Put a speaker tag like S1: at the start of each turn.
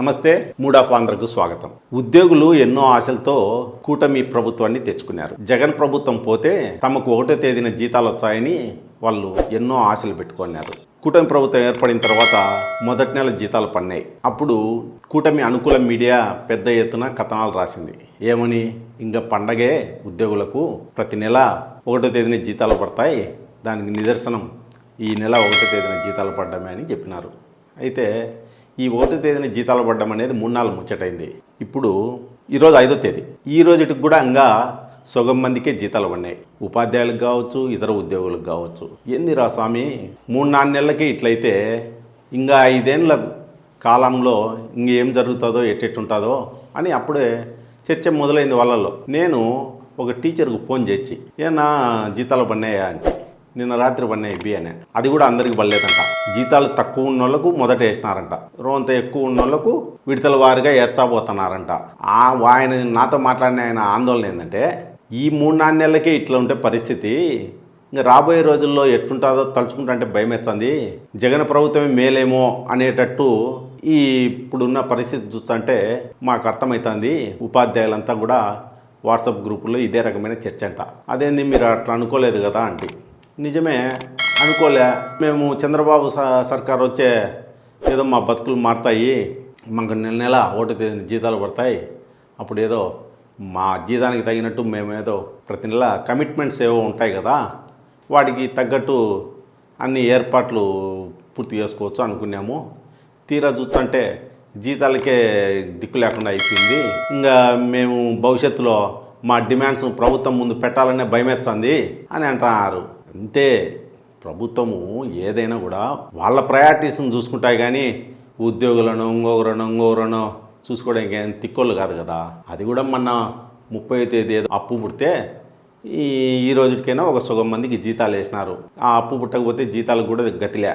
S1: నమస్తే మూడాఫ్ ఆంధ్రకు స్వాగతం. ఉద్యోగులు ఎన్నో ఆశలతో కూటమి ప్రభుత్వాన్ని తెచ్చుకున్నారు. జగన్ ప్రభుత్వం పోతే తమకు ఒకటో తేదీన జీతాలు వచ్చాయని వాళ్ళు ఎన్నో ఆశలు పెట్టుకున్నారు. కూటమి ప్రభుత్వం ఏర్పడిన తర్వాత మొదటి నెల జీతాలు పడినాయి అప్పుడు కూటమి అనుకూల మీడియా పెద్ద ఎత్తున కథనాలు రాసింది. ఏమని? ఇంకా పండగే ఉద్యోగులకు ప్రతి నెల ఒకటో తేదీన జీతాలు పడతాయి. దానికి నిదర్శనం ఈ నెల ఒకటో తేదీన జీతాలు పడ్డమే అని చెప్పినారు. అయితే ఈ ఒకటో తేదీన జీతాలు పడ్డం అనేది మూడు నాలుగు ముచ్చటైంది. ఇప్పుడు ఈరోజు ఐదో తేదీ. ఈ రోజుకి కూడా ఇంకా సగం మందికే జీతాలు పడినాయి. ఉపాధ్యాయులకు కావచ్చు ఇతర ఉద్యోగులకు కావచ్చు. ఏంది రా స్వామి? మూడు నాలుగు నెలలకి ఇట్లయితే ఇంకా ఐదేళ్ళ కాలంలో ఇంకేం జరుగుతుందో ఎట్టెట్టుంటుందో అని అప్పుడే చర్చ మొదలైంది వాళ్ళల్లో. నేను ఒక టీచర్కు ఫోన్ చేసి ఏనా జీతాలు పడినాయా? అంటే నిన్న రాత్రి పడినాయి ఇవి అని అది కూడా అందరికి పడలేదంట. జీతాలు తక్కువ ఉన్న వాళ్ళకు మొదట వేసినారంట. రోంత ఎక్కువ ఉన్న వాళ్ళకు విడతల వారిగా ఎచ్చాపోతున్నారంట ఆ ఆయన నాతో మాట్లాడిన ఆయన ఆందోళన ఏంటంటే ఈ మూడు నాలుగు నెలలకే ఇట్లా ఉంటే పరిస్థితి ఇంకా రాబోయే రోజుల్లో ఎట్టుంటుందో తలుచుకుంటుంటే భయం వేస్తుంది. జగన్ ప్రభుత్వమే మేలేమో అనేటట్టు ఈ ఇప్పుడున్న పరిస్థితి చూస్తుంటే మాకు అర్థమవుతుంది ఉపాధ్యాయులంతా కూడా వాట్సాప్ గ్రూపుల్లో ఇదే రకమైన చర్చ అంట. అదేంది మీరు అట్లా అనుకోలేదు కదా అంటే నిజమే అనుకోలే. మేము చంద్రబాబు స- సర్కార్ వచ్చే ఏదో మా బతుకులు మారుతాయి. మాకు నెల నెల ఓటు తేదీన జీతాలు పడతాయి. అప్పుడు ఏదో మా జీతానికి తగినట్టు మేము ఏదో ప్రతి నెల కమిట్మెంట్స్ ఏవో ఉంటాయి కదా వాటికి తగ్గట్టు అన్ని ఏర్పాట్లు పూర్తి చేసుకోవచ్చు అనుకున్నాము. తీరా చూస్తుంటే జీతాలకే దిక్కు లేకుండా అయిపోయింది. ఇంకా మేము భవిష్యత్తులో మా డిమాండ్స్ ప్రభుత్వం ముందు పెట్టాలనే భయమేస్తుంది అని అంటున్నారు. అంతే ప్రభుత్వము ఏదైనా కూడా వాళ్ళ ప్రయారిటీస్ని చూసుకుంటాయి కానీ ఉద్యోగులను ఇంకొకరను ఇంకొకరను చూసుకోవడానికి ఇంకేం తిక్కోళ్ళు కాదు కదా. అది కూడా మొన్న ముప్పై తేదీ ఏదో అప్పు పుడితే ఈ ఈ రోజుకైనా ఒక సుగం మందికి జీతాలు వేసినారు. ఆ అప్పు పుట్టకపోతే జీతాలకు కూడా గతిలే